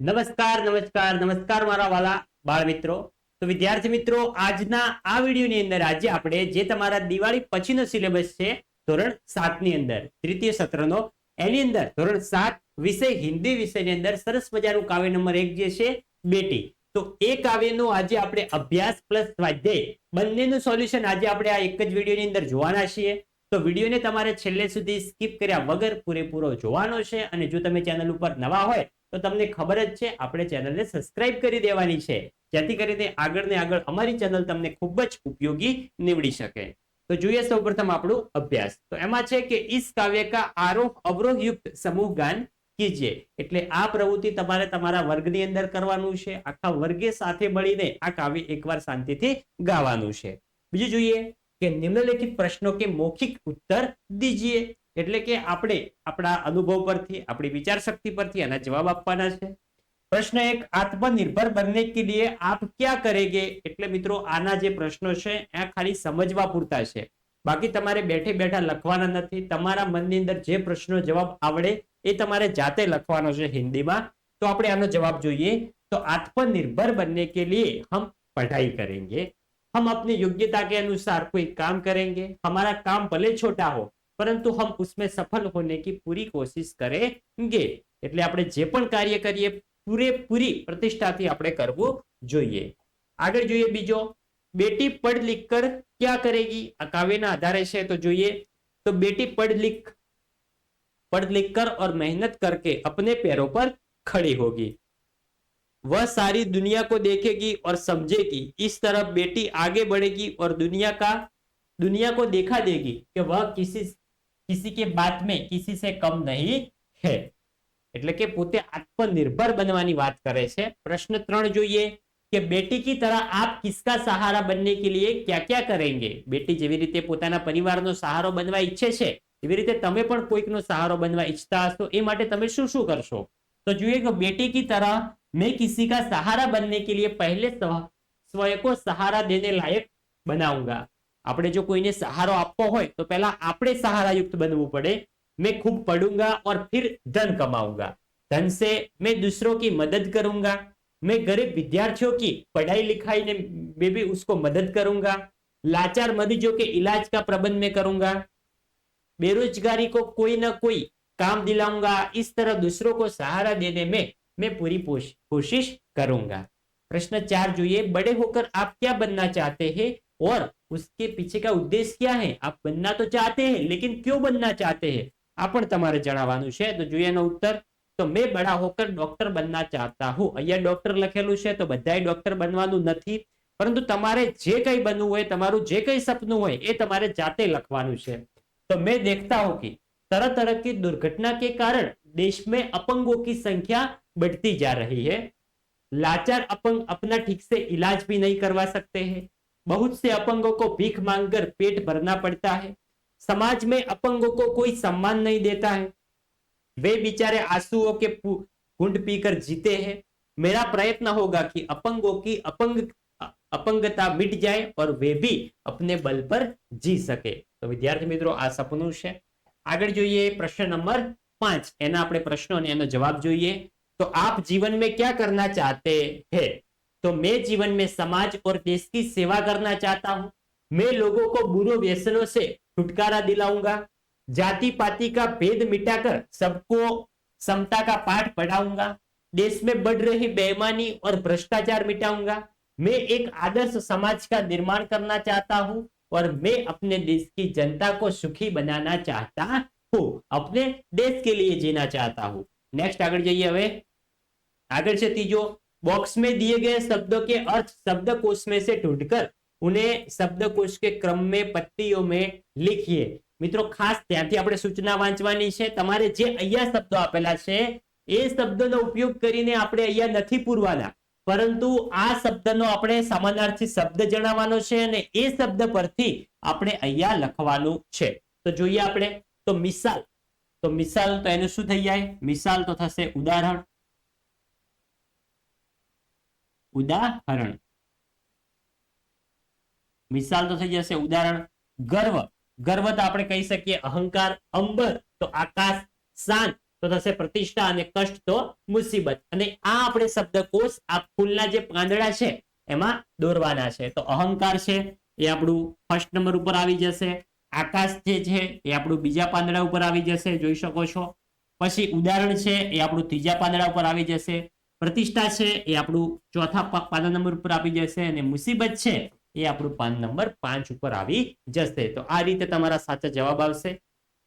નમસ્કાર નમસ્કાર નમસ્કાર મારા વાલા બાળ મિત્રો તો વિદ્યાર્થી મિત્રો, આજના આ વિડીયોની અંદર આજે આપણે જે તમારા દિવાળી પછીનો સિલેબસ છે, ધોરણ સાતની અંદર તૃતીય સત્રનો, એની અંદર ધોરણ સાત વિષય હિન્દી વિષયની અંદર સરસ મજાનું કાવ્ય નંબર એક જે છે, બેટી. તો એ કાવ્યનો આજે આપણે અભ્યાસ પ્લસ સ્વાધ્યાય બંનેનું સોલ્યુશન આજે આપણે આ એક જ વિડીયોની અંદર જોવાના છીએ. તો વિડીયોને તમારે છેલ્લે સુધી સ્કીપ કર્યા વગર પૂરેપૂરો જોવાનો છે અને જો તમે ચેનલ ઉપર નવા હોય તો તમને ખબર જ છે, આપણે ચેનલને સબસ્ક્રાઇબ કરી દેવાની છે. જેથી કરીને આગળ ને આગળ અમારી ચેનલ તમને ખૂબ જ ઉપયોગી નીવડી શકે. તો જોઈએ સૌપ્રથમ આપણું અભ્યાસ. તો એમાં છે કે ઈસ કાવ્ય કા આરોહ અવરોહ સમૂહ ગાન કીજે એટલે આ પ્રવૃત્તિ તમારે તમારા વર્ગની અંદર કરવાનું છે. આખા વર્ગે સાથે મળીને આ કાવ્ય એકવાર શાંતિથી ગાવાનું છે. બીજું જોઈએ કે નિમ્નલિખિત પ્રશ્નો કે મૌખિક ઉત્તર દીજીએ. એટલે કે આપણે આપણા અનુભવ પરથી આપણી વિચાર શક્તિ પરથી આના જવાબ આપવાના છે પ્રશ્ન એક આત્મનિર્ભર બનને કે લીએ આપ ક્યાં કરેંગે એટલે મિત્રો આના જે પ્રશ્નો છે આ ખાલી સમજવા પૂરતા છે બાકી તમારે બેઠે બેઠા લખવાના નથી તમારા મનની અંદર જે પ્રશ્નો જવાબ આવડે એ તમારે જાતે લખવાનો છે હિન્દીમાં તો આપણે આનો જવાબ જોઈએ તો आत्मनिर्भर बनने के लिए हम पढ़ाई करेंगे हम अपनी योग्यता के अनुसार कोई काम करेंगे हमारा काम भले छोटा हो પરંતુ હમ उसमें सफल होने की पूरी कोशिश करेंगे એટલે આપણે જે પણ કાર્ય કરીએ પૂરેપૂરી પ્રતિષ્ઠાથી આપણે કરવું જોઈએ આગળ જોઈએ બીજો બેટી પઢ लिख कर क्या करेगी આ કાવ્યના આધારે છે તો જોઈએ તો बेटी पढ़ लिख पढ़ लिख कर और मेहनत करके अपने पैरों पर खड़ी होगी वह सारी दुनिया को देखेगी और समझेगी इस तरह बेटी आगे बढ़ेगी और दुनिया का दुनिया को देखा देगी कि वह किसी કિસી કે બાદ મેં કિસી સે કમ નહીં હે એટલે કે પોતે આત્મનિર્ભર બનવાની વાત કરે છે। પ્રશ્ન ત્રણ જોઈએ કે બેટી કી તરહ આપ કિસકા સહારા બનને કે લીએ ક્યા ક્યા કરેંગે? બેટી જેવી રીતે પોતાના પરિવારનો સહારો બનવા ઈચ્છે છે, એવી રીતે તમે પણ કોઈકનો સહારો બનવા ઈચ્છતા હશો, એ માટે તમે શું શું કરશો? તો જોઈએ કે બેટી કી તરહ મેં કિસી કા સહારા બનને કે લીએ પહેલે સ્વય કો સહારા દેને લાયક બનાઉંગા। આપણે જો કોઈને સહારો આપવો હોય તો પહેલા આપણે સહારાયુક્ત બનવું પડે मैं खूब पढ़ूंगा और फिर धन कमाऊंगा धन से मैं दूसरों की मदद करूंगा मैं गरीब विद्यार्थियों की पढ़ाई लिखाई ने में भी उसको मदद करूंगा लाचार मरीजों के इलाज का प्रबंध मैं करूंगा बेरोजगारी को कोई ना कोई काम दिलाऊंगा इस तरह दूसरों को सहारा देने में मैं पूरी पोश- कोशिश करूंगा प्रश्न चार જોઈએ बड़े होकर आप क्या बनना चाहते हैं और उसके पीछे का उद्देश्य क्या है आप बनना तो चाहते हैं लेकिन क्यों बनना चाहते हैं આ પણ તમારે જણાવવાનું છે તો જોઈએ એનો ઉત્તર તો મેં બડા હોકર ડોક્ટર બનના ચાહતા હું અહીંયા ડોક્ટર લખેલું છે તો બધાય ડોક્ટર બનવાનું નથી પરંતુ તમારે જે કંઈ બનવું હોય તમારું જે કંઈ સપનું હોય એ તમારે જાતે લખવાનું છે तो मैं देखता हूं कि तरह तरह की दुर्घटना के कारण देश में अपंगों की संख्या बढ़ती जा रही है लाचार अपंग अपना ठीक से इलाज भी नहीं करवा सकते हैं बहुत से अपंगों को भीख मांगकर पेट भरना पड़ता है समाज में अपंगों को कोई सम्मान नहीं देता है वे बेचारे आंसुओं के पू- घूंट पीकर जीते हैं मेरा प्रयत्न होगा कि अपंगों की अपंग अ- अपंगता मिट जाए और वे भी अपने बल पर जी सके તો વિદ્યાર્થી મિત્રો આ સપનું છે આગળ જોઈએ પ્રશ્ન નંબર પાંચ એના આપણે પ્રશ્નો અને એનો જવાબ જોઈએ તો આપ जीवन में क्या करना चाहते हैं तो मैं जीवन में समाज और देश की सेवा करना चाहता हूँ। मैं लोगों को बुरे व्यसनों से छुटकारा दिलाऊँगा। जाति पाति का भेद मिटाकर सबको समता का पाठ पढ़ाऊँगा। देश में बढ़ रही बेईमानी और भ्रष्टाचार मिटाऊँगा। मैं एक आदर्श समाज का निर्माण करना चाहता हूँ और मैं अपने देश की जनता को सुखी बनाना चाहता हूँ। अपने देश के लिए जीना चाहता हूँ। नेक्स्ट आगे जाइए हवे आगे से तीजो। बॉक्स में दिए गए शब्दों के अर्थ शब्दकोश में से ढूंढकर उन्हें शब्दकोश के क्रम में पत्तियों में लिखिए મિત્રો ખાસ ત્યાંથી આપણે સૂચના વાંચવાની છે તમારે જે અહીંયા શબ્દો આપેલા છે એ શબ્દનો ઉપયોગ કરીને આપણે અહીંયા નથી પૂરવાના પરંતુ આ શબ્દનો આપણે સમાનાર્થી શબ્દ જણાવવાનો છે અને એ શબ્દ પરથી આપણે અહીંયા લખવાનું છે તો જોઈએ આપણે તો મિસાલ તો મિસાલ તો એનું શું થઈ જાય મિસાલ તો થશે ઉદાહરણ ઉદાહરણ. મિસાલ તો થઈ જશે ઉદાહરણ, ગર્વ. ગર્વ તો આપણે કહી શકીએ અહંકાર, અંબર, તો આકાશ, શાન, તો થશે પ્રતિષ્ઠા અને કષ્ટ, તો મુસીબત. અને આ આપણે શબ્દકોશ, આ ફૂલના જે પાંદડા છે, એમાં દોરવાના છે. તો અહંકાર છે, એ આપણું ફર્સ્ટ નંબર ઉપર આવી જશે. આકાશ જે છે, એ આપણું બીજા પાંદડા ઉપર આવી જશે, જોઈ શકો છો. પછી ઉદાહરણ છે, એ આપણું ત્રીજા પાંદડા ઉપર આવી જશે. પ્રતિષ્ઠા છે એ આપણું ચોથા પાના નંબર ઉપર આવી જશે અને મુસીબત છે એ આપણું પાન નંબર પાંચ ઉપર આવી જશે. તો આ રીતે તમારા સાચા જવાબ આવશે.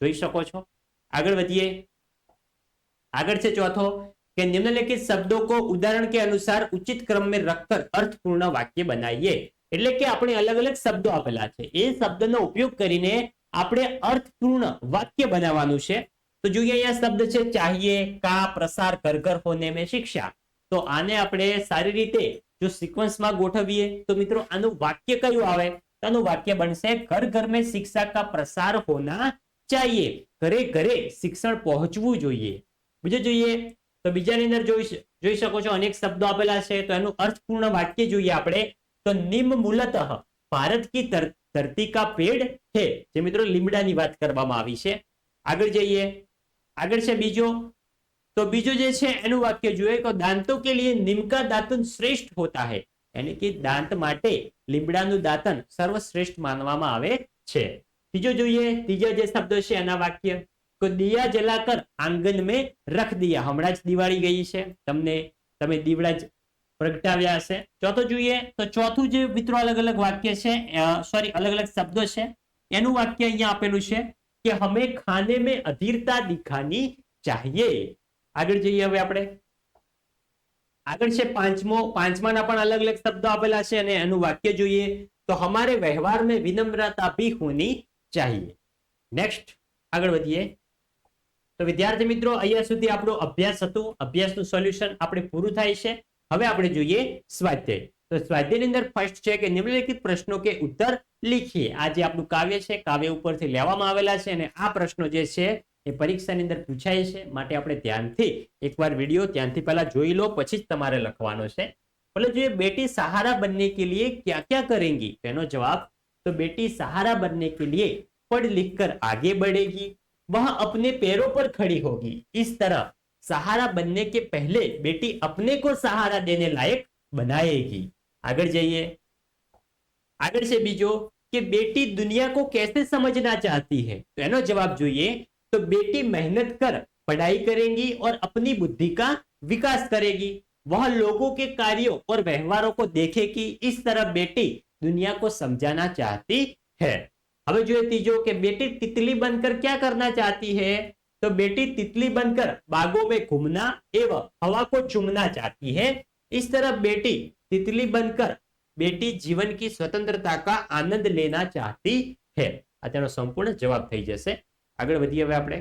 જોઈ શકો છો. આગળ વધીએ. આગળ છે ચોથો કે નિમ્નલિખિત શબ્દો કો ઉદાહરણ કે અનુસાર ઉચિત ક્રમ મેં રખકર અર્થપૂર્ણ વાક્ય બનાવીએ. એટલે કે આપણે અલગ અલગ શબ્દો આપેલા છે. એ શબ્દનો ઉપયોગ કરીને આપણે અર્થપૂર્ણ વાક્ય બનાવવાનું છે. તો જોઈએ અહીંયા શબ્દ છે, ચાહીએ કા પ્રસાર ઘર ઘર હોને મેં શિક્ષા. તો આને આપણે સારી રીતે જો સિક્વન્સમાં ગોઠવીએ, તો મિત્રો આનું વાક્ય કયું આવે? તો આનું વાક્ય બનશે ઘર ઘર મેં શિક્ષા કા પ્રસાર હોના ચાહીએ. ઘરે ઘરે શિક્ષણ પહોંચવું જોઈએ. બીજું જોઈએ, તો બીજાની અંદર જોઈ જોઈ શકો છો અનેક શબ્દો આપેલા છે, તો એનું અર્થપૂર્ણ વાક્ય જોઈએ આપણે. તો નિમ મૂલત, ભારત કી ધરતી કા પેડ છે જે મિત્રો લીમડાની વાત કરવામાં આવી છે. આગળ જઈએ આગળ છે બીજો તો બીજો જે છે એનું વાક્ય જોઈએ તો દાંતો કે लिए निम का दातुन श्रेष्ठ होता है यानी કે દાંત માટે લીમડાનું દાંતન સર્વશ્રેષ્ઠ માનવામાં આવે છે ત્રીજો જોઈએ ત્રીજો જે શબ્દો છે એના વાક્ય તો દિયા જલાકર આંગન મેં રખ દિયા હમણાં જ દિવાળી ગઈ છે તમને તમે દીવડા જ પ્રગટાવ્યા હશે ચોથો જોઈએ તો ચોથું જે મિત્રો અલગ અલગ વાક્ય છે સોરી અલગ અલગ શબ્દો છે એનું વાક્ય અહીંયા આપેલું છે કે હમે ખાને મેં અધીરતા દિખાની ચાહીએ. આગળ જઈએ હવે આપણે. આગળ છે પાંચમો, પાંચમાના પણ અલગ અલગ શબ્દો આપેલા છે અને એનું વાક્ય જોઈએ તો હમારે વ્યવહાર મેં વિનમ્રતા ભી હોની ચાહીએ. નેક્સ્ટ આગળ વધીએ. તો વિદ્યાર્થી મિત્રો, અહીંયા સુધી આપણો અભ્યાસ હતું. અભ્યાસનું સોલ્યુશન આપણે પૂરું થાય છે. હવે આપણે જોઈએ સ્વાધ્યાય. તો સ્વાધ્યાયની અંદર ફર્સ્ટ છે કે નિમ્નલિખિત પ્રશ્નો કે ઉત્તર લીખીએ આ જે આપણું કાવ્ય છે કાવ્ય ઉપરથી લેવામાં આવેલા છે અને આ પ્રશ્નો જે છે એ પરીક્ષાની અંદર પૂછાય છે માટે આપણે ધ્યાનથી એકવાર વિડીયો ત્યાંથી પહેલા જોઈ લો પછી જ તમારે લખવાનો છે બોલે જોઈએ બેટી સહારા बनने के लिए क्या क्या करेंगी तो એનો જવાબ तो बेटी सहारा बनने के लिए पढ़ लिख कर आगे बढ़ेगी वह अपने पैरों पर खड़ी होगी इस तरह सहारा बनने के पहले बेटी अपने को सहारा देने लायक बनाएगी आगे जाइए આગળ છે બીજો કે બેટી दुनिया को कैसे समझना चाहती है तो એનો જવાબ જોઈએ तो बेटी मेहनत कर पढ़ाई करेंगी और अपनी बुद्धि का विकास करेगी वह लोगों के कार्यों और व्यवहारों को देखेगी इस तरह बेटी दुनिया को समझाना चाहती है હવે જોઈએ तीजो કે बेटी तितली बनकर क्या करना चाहती है तो बेटी तितली बनकर बागों में घूमना एवं हवा को चूमना चाहती है इस तरह बेटी तितली बनकर बेटी जीवन की स्वतंत्रता का आनंद लेना चाहती है આ તેનો સંપૂર્ણ જવાબ થઈ જશે આગળ વધીએ હવે આપણે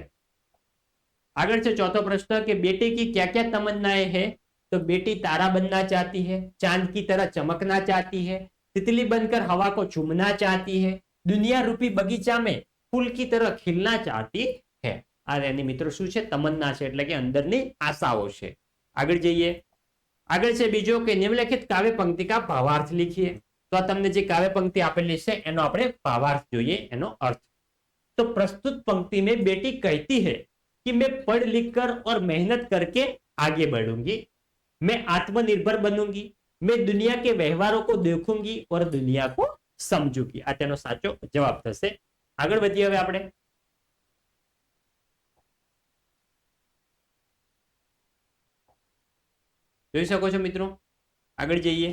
આગળ છે ચોથો પ્રશ્ન કે बेटी की क्या क्या तमन्नाएं हैं तो बेटी तारा बनना चाहती है चांद की तरह चमकना चाहती है तितली बनकर हवा को चूमना चाहती है दुनिया रूपी बगीचा में फूल की तरह खिलना चाहती है આ એની મિત્રો શું છે તમન્ના છે એટલે કે અંદરની આશાઓ છે આગળ જઈએ આગળ છે બીજો કે નિમ્નલિખિત કાવ્ય પંક્તિ કા ભાવાર્થ લીખીએ તો આ તમને જે કાવ્ય પંક્તિ આપેલી છે એનો આપણે ભાવાર્થ જોઈએ એનો અર્થ तो प्रस्तुत पंक्ति में बेटी कहती है कि मैं पढ़ लिख कर और मेहनत करके आगे बढ़ूंगी मैं आत्मनिर्भर बनूंगी मैं दुनिया के व्यवहारों को देखूंगी और दुनिया को समझूंगी આ તેનો સાચો જવાબ થશે આગળ વધીએ હવે આપણે જોઈ શકો છો મિત્રો આગળ જઈએ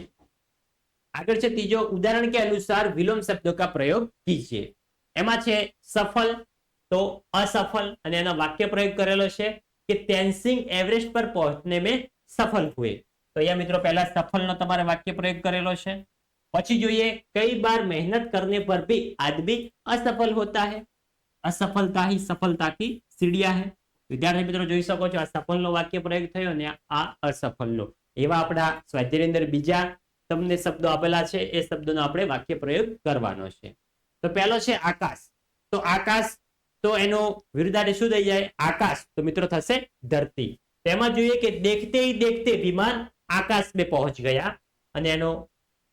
આગળ છે ત્રીજો ઉદાહરણ કે અનુસાર વિલોમ શબ્દો કા પ્રયોગ કીજીએ એમાં છે સફળ તો અસફળ અને એનો વાક્ય પ્રયોગ કરેલો છે કે તેન્સિંગ એવરેસ્ટ પર પહોંચને મેં સફળ હુએ તો અહીંયા મિત્રો પહેલા સફળનો તમારે વાક્ય પ્રયોગ કરેલો છે પછી જોઈએ કઈ બાર મહેનત કરને પર भी आदमी असफल होता है असफलता ही सफलता की सीढ़िया है વિદ્યાર્થી મિત્રો જોઈ શકો છો, આ સફળનો વાક્ય પ્રયોગ થયો ને આ અસફળનો એવા આપણા સ્વાધ્યાયની અંદર બીજા તમને શબ્દો આપેલા છે, એ શબ્દોનો આપણે વાક્ય પ્રયોગ કરવાનો છે. તો પહેલો છે આકાશ. તો આકાશ તો એનો વિરુદ્ધાર્થી શું થઈ જાય? આકાશ. તો મિત્રો થશે ધરતી. તેમાં જોઈએ કે દેખતે દેખતે વિમાન આકાશ મેં પહોંચ ગયા અને એનો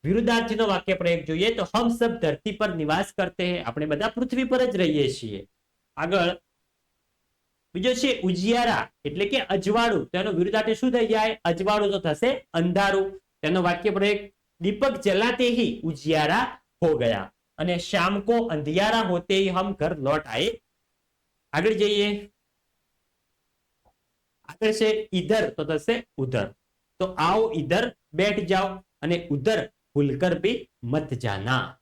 વિરુદ્ધાર્થીનો વાક્ય પ્રયોગ જોઈએ તો હમ સબ ધરતી પર નિવાસ કરતે આપણે બધા પૃથ્વી પર જ રહીએ છીએ. આગળ બીજો છે ઉજિયારા, એટલે કે અજવાળું. તેનો વિરુદ્ધાર્થી શું થઈ જાય? અજવાળું તો થશે અંધારું. તેનો વાક્ય પ્રયોગ દીપક જલાતે હી ઉજિયારા હો ગયા. અને શામ કો અંધિયારા હોતે હમ ઘર લૌટ આએ આગળ જઈએ. આગળ છે ઈધર, તો થશે ઉધર. તો આવો ઈધર બેઠ જાઓ અને ઉધર ભૂલકર ભી મત જાના.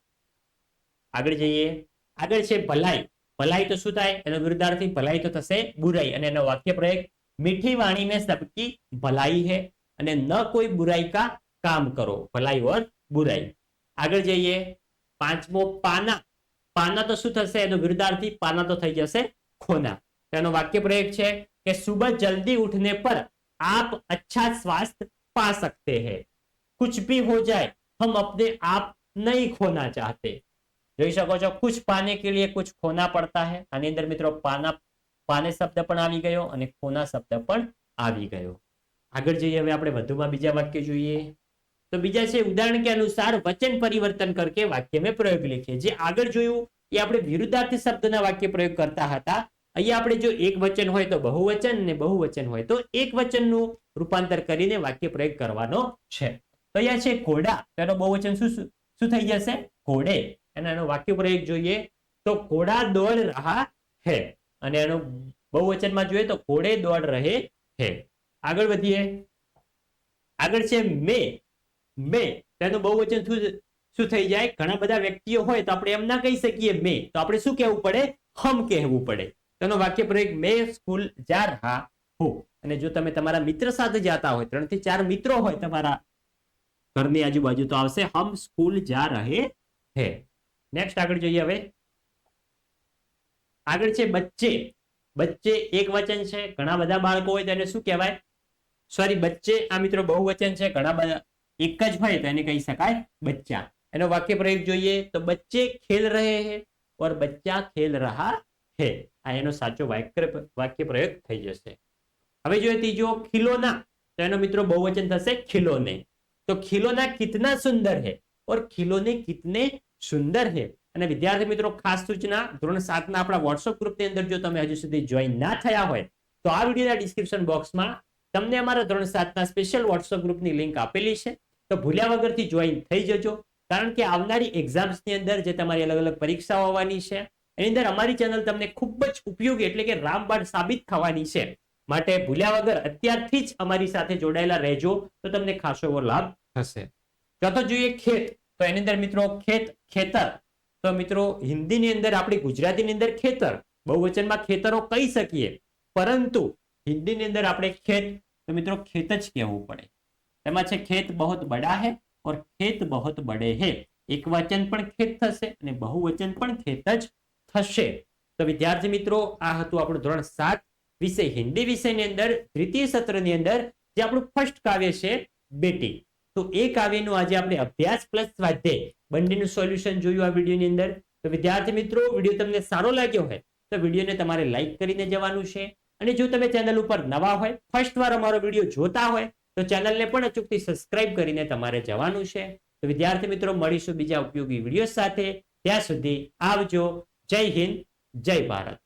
આગળ જઈએ. આગળ છે ભલાઈ. ભલાઈ તો શું થાય એનો વિરુદ્ધાર્થી ભલાઈ તો થશે બુરાઈ અને એનો વાક્ય પ્રયોગ મીઠી વાણી में सबकी भलाई है અને ન કોઈ બુરાઈ કા કામ કરો ભલાઈ ઓર બુરાઈ આગળ જઈએ પાંચમો પાના પાના તો શું થશે એનો વિરુદ્ધાર્થી પાના તો થઈ જશે ખોના તેનો વાક્ય પ્રયોગ છે કે સુબહ જલ્દી ઉઠને પર आप अच्छा स्वास्थ्य पा सकते हैं कुछ भी हो जाए हम अपने आप नहीं खोना चाहते જોઈ શકો છો, કુછ પાને કે લીએ કુછ ખોના પડતા હે. આની અંદર મિત્રો પાના, પાને શબ્દ પણ આવી ગયો અને ખોના શબ્દ પણ આવી ગયો. આગળ જઈએ, હવે આપણે વધુમાં બીજા વાક્ય જોઈએ. તો બીજા છે, ઉદાહરણ કે અનુસાર વચન પરિવર્તન કરકે વાક્ય મેં પ્રયોગ લખીએ. જે આગળ જોયું, એ આપણે વિરુદ્ધાર્થી શબ્દના વાક્ય પ્રયોગ કરતા હતા. અહીંયા આપણે જો એક વચન હોય તો બહુવચન ને બહુવચન હોય તો એક વચનનું રૂપાંતર કરીને વાક્ય પ્રયોગ કરવાનો છે. તો અહીંયા છે, ઘોડા. તેનો બહુવચન શું શું થઈ જશે? ઘોડે. અને એનો વાક્ય પ્રયોગ જોઈએ તો ઘોડા દોડ રહા હે. અને એનું બહુવચનમાં જોઈએ તો ઘોડે દોડ રહે હે. આગળ વધીએ. આગળ છે મે. મે. તેનું બહુવચન શું શું થઈ જાય? ઘણા બધા વ્યક્તિઓ હોય તો આપણે એમ ના કહી શકીએ મે. તો આપણે શું કહેવું પડે? હમ કહેવું પડે. તેનો વાક્ય પ્રયોગ મે સ્કૂલ જા રહા હું. અને જો તમે તમારા મિત્ર સાથે જતા હોય ત્રણથી ચાર મિત્રો હોય તમારા ઘરની આજુબાજુ તો આવશે, હમ સ્કૂલ જા રહે હે. નેક્સ્ટ આગળ જોઈએ હવે. આગળ છે બચ્ચે. બચ્ચે એક વચન છે. ઘણા બધા બાળકો હોય તેને શું કહેવાય? સોરી બચ્ચે, આ મિત્રો બહુવચન છે. ઘણા બધા, એક જ હોય તો એને કહી શકાય બચ્ચા. એનો વાક્ય પ્રયોગ જોઈએ તો બચ્ચે ખેલ રહે હે ઓર બચ્ચા ખેલ રહા હે. આ એનો સાચો વાક્ય વાક્ય પ્રયોગ થઈ જશે. હવે જોઈએ ત્રીજો, ખિલોના. તો એનો મિત્રો બહુવચન થશે ખિલોને. તો ખિલોના કિતના સુંદર હે? ઓર ખિલોને કિતને સુંદર હે અને વિદ્યાર્થી મિત્રો, ખાસ સૂચના, ધોરણ સાતના આપણા વોટ્સઅપ ગ્રુપની અંદર જો તમે હજુ સુધી જોઈન ના થયા હોય, તો આ વિડીયોના ડિસ્ક્રિપ્શન બોક્સમાં તમને અમારા ધોરણ સાતના સ્પેશિયલ વોટ્સઅપ ગ્રુપની લિંક આપેલી છે. તો ભૂલ્યા વગરથી જોઈન થઈ જજો. કારણ કે આવનારી એક્ઝામ્સની અંદર જે તમારી અલગ અલગ પરીક્ષાઓ આવવાની છે, એની અંદર અમારી ચેનલ તમને ખૂબ જ ઉપયોગી એટલે કે રામબાણ સાબિત થવાની છે. માટે ભૂલ્યા વગર અત્યારથી જ અમારી સાથે જોડાયેલા રહેજો, તો તમને ખાસો એવો લાભ થશે. ચોથો જોઈએ ખેત. તો એની અંદર મિત્રો ખેત, ખેતર. તો મિત્રો હિન્દીની અંદર આપણી ગુજરાતીની અંદર ખેતર. બહુવચનમાં ખેતરો કહી શકીએ. પરંતુ હિન્દીની અંદર આપણે ખેત, તો મિત્રો ખેત જ કહેવું પડે. એમાં છે ખેત બહોત બડા હે ઓર ખેત બહોત બડે હે. એક વચન પણ ખેત થશે અને બહુવચન પણ ખેત જ થશે. તો વિદ્યાર્થી મિત્રો, આ હતું આપણું ધોરણ સાત વિષય હિન્દી વિષયની અંદર, દ્વિતીય સત્રની અંદર, જે આપણું ફર્સ્ટ કાવ્ય છે, બેટી. તો એ કાવ્યનો આજે આપણે અભ્યાસ પ્લસ સ્વાધ્યાય બંનેનું સોલ્યુશન જોયું આ વિડીયોની અંદર. તો વિદ્યાર્થી મિત્રો, વીડિયો તમને સારો લાગ્યો હોય તો વિડીયોને તમારે લાઈક કરીને જવાનું છે. અને જો તમે ચેનલ ઉપર નવા હોય ફર્સ્ટ વાર અમારો વીડિયો જોતા હોય, તો ચેનલને પણ અચૂકથી સબસ્ક્રાઇબ કરીને તમારે જવાનું છે. તો વિદ્યાર્થી મિત્રો, મળીશું બીજા ઉપયોગી વીડિયો સાથે. ત્યાં સુધી આવજો. જય હિન્દ, જય ભારત.